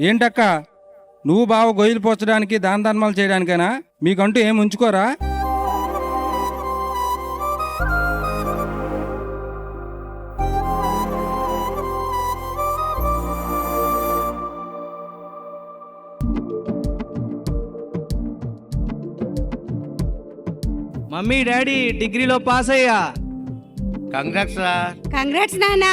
ఏంటక్క? నువ్వు బావ గొయ్యలు పోచడానికి దాన ధర్మాలు చేయడానికైనా? మీకంటూ ఏం ఉంచుకోరా? మమ్మీ డాడీ డిగ్రీలో పాస్ అయ్యా. కంగ్రాట్స్ రా. కంగ్రాట్స్ నానా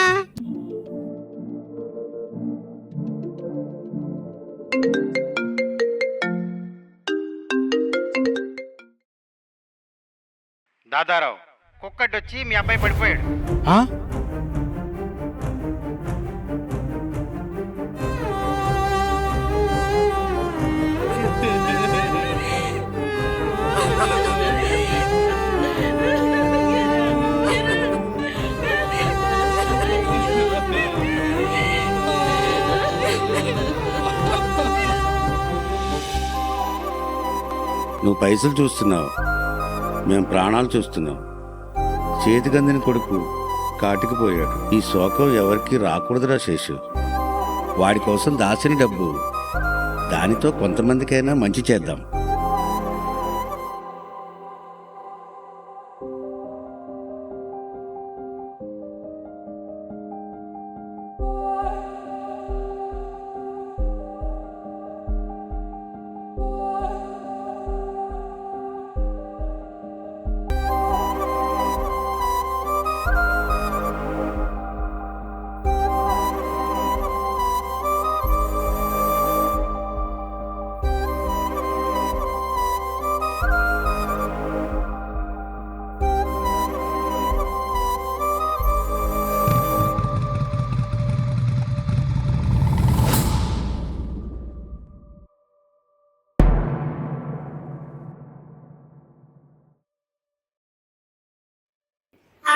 దాదారావు కుక్కడ్డొచ్చి మీ అబ్బాయి పడిపోయాడు. నువ్వు పైసలు చూస్తున్నావు. మేము ప్రాణాలు చూస్తున్నాం. చేతికందిన కొడుకు కాటికి పోయాడు. ఈ శోకం ఎవరికి రాకూడదురా శేషు. వాడి కోసం దాచిన డబ్బు దానితో కొంతమందికైనా మంచి చేద్దాం.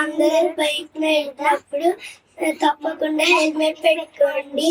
అందరూ బైక్ మీద తప్పకుండా హెల్మెట్ పెట్టుకోండి.